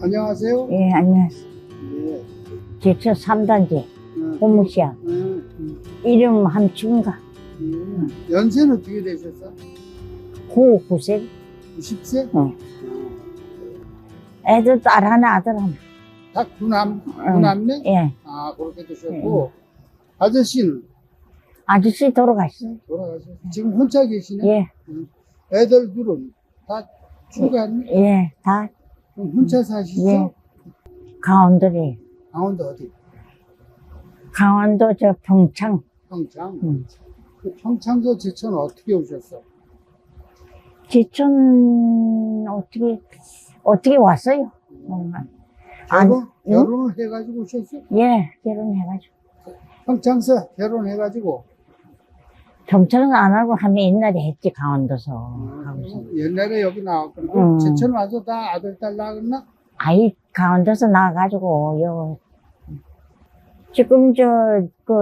안녕하세요. 예, 안녕하세요. 예. 제처 3단계 어, 고무시야. 이름 함춘가. 음. 연세는 어떻게 되셨어? 9, 9세. 90세? 어. 애들 딸 하나, 아들 하나. 다 구남, 응. 구남매? 예. 아, 그렇게 되셨고. 아저씨는 아저씨 돌아가셨어요. 돌아가셨어요. 지금 혼자 계시네? 예, 애들 둘은 다 출가했네? 예, 다 혼자 사시죠? 예. 강원도래. 강원도 어디? 강원도 저 평창. 평창? 음. 그 평창도 제천 어떻게 오셨어? 제천 어떻게 어떻게 왔어요? 어, 아니, 결혼? 응? 결혼을 해가지고 오셨어? 예, 결혼해가지고. 평창서 결혼해가지고 평창은 안 하고 하면 옛날에 했지 강원도서. 하고서. 옛날에 여기 나왔거든. 음. 제천 와서 다 아들, 딸 낳았나? 아이 강원도서 나가가지고 요 지금 저 그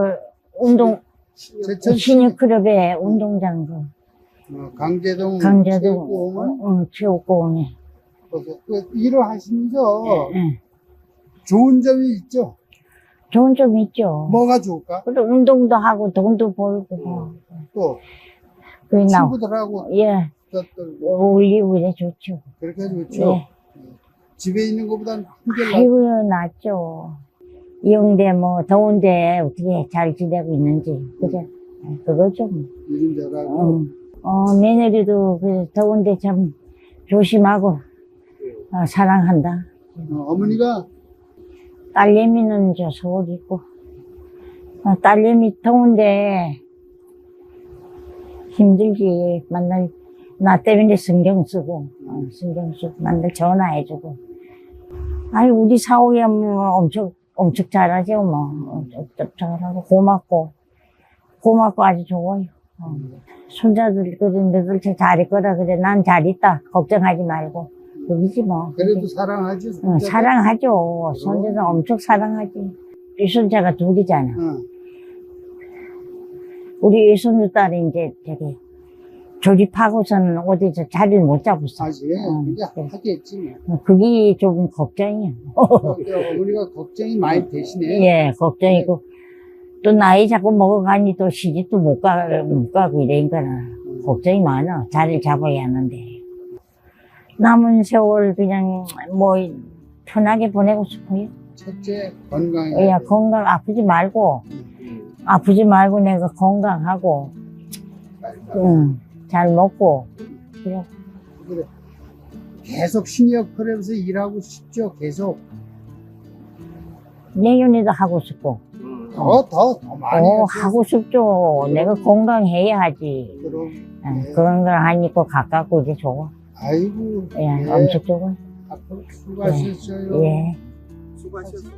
운동 제천 신입클럽에 운동장 그 어, 강제동 강제도 체육공원 응, 체육공원에 거기서 그 일을 하시면서 예. 좋은 점이 있죠. 좋은 점 있죠. 뭐가 좋을까? 그래 운동도 하고 돈도 벌고 뭐. 또 그래 나 친구들하고 예 또, 또 어울리고 이래 좋죠. 그렇게 좋죠. 예. 집에 있는 것보다는 한결 낫 아이고요 낫죠. 이용대 뭐 더운데 어떻게 잘 지내고 있는지 그래 예, 그거죠. 뭐. 이런 데라고 어, 어, 며느리도 그 더운데 참 조심하고 어, 사랑한다. 어, 어머니가 딸내미는 저 서울 있고. 어, 딸내미 더운데 힘들지. 만날 나 때문에 신경 쓰고 어, 신경 쓰고 만날 전화해주고. 아니 우리 사오야 뭐 엄청 엄청 잘하죠 뭐. 엄청 잘하고 고맙고. 고맙고 아주 좋아요. 어. 손자들 그래 너들 잘할 거라 그래. 난 잘 있다. 걱정하지 말고 그러지 뭐 그래도 사랑하지. 어, 사랑하죠. 손자는 엄청 사랑하지. 유손자가 둘이잖아. 어, 우리 유손주 딸이 이제 저기 조립하고서는 어디서 자리를 못 잡았어. 하지. 어, 그게 그래. 하겠지. 뭐. 어, 그게 조금 걱정이야. 어머니가 걱정이 많이 되시네. 예, 걱정이고. 또 나이 자꾸 먹어가니 또 시집도 못 가, 못 가고 이러니까 걱정이 많아. 자리를 잡아야 하는데. 남은 세월 그냥 뭐 편하게 보내고 싶어요. 첫째 건강해. 야, 건강 아프지 말고, 아프지 말고 내가 건강하고, 응, 잘 먹고, 그래. 그래. 계속 신협 클럽에서 일하고 싶죠. 계속 내년에도 하고 싶고, 더 더 더 많이 어. 하고 싶죠. 내가 건강해야 하지. 그럼 응, 네. 그런 걸 하니까 가깝고 이제 좋아. 아이고 예, 네. 엄청 좋아. 앞으로 수고하셨어요. 예. 수고하셨어요.